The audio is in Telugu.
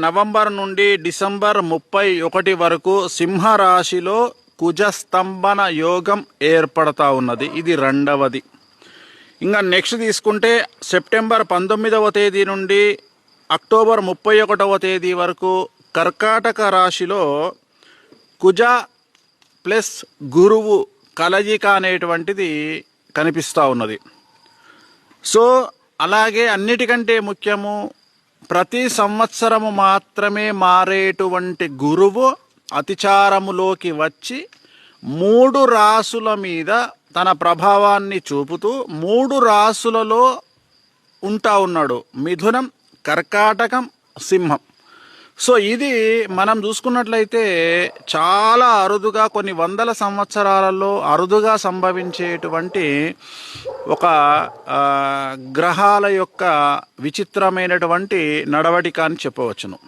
నవంబర్ నుండి డిసెంబర్ ముప్పై ఒకటి వరకు సింహరాశిలో కుజస్తంభన యోగం ఏర్పడతా ఉన్నది. ఇది రెండవది. ఇంకా నెక్స్ట్ తీసుకుంటే సెప్టెంబర్ పంతొమ్మిదవ తేదీ నుండి అక్టోబర్ ముప్పై ఒకటవ తేదీ వరకు కర్కాటక రాశిలో కుజ ప్లస్ గురువు కలయిక అనేటువంటిది కనిపిస్తూ ఉన్నది. సో అలాగే అన్నిటికంటే ముఖ్యము ప్రతి సంవత్సరము మాత్రమే మారేటువంటి గురువు అతిచారములోకి వచ్చి మూడు రాసుల మీద తన ప్రభావాన్ని చూపుతూ మూడు రాసులలో ఉంటా ఉన్నాడు. మిథునం కర్కాటకం సింహం. సో ఇది మనం చూసుకున్నట్లయితే చాలా అరుదుగా కొన్ని వందల సంవత్సరాలలో అరుదుగా సంభవించేటువంటి ఒక గ్రహాల యొక్క విచిత్రమైనటువంటి నడవడిక అని చెప్పవచ్చును.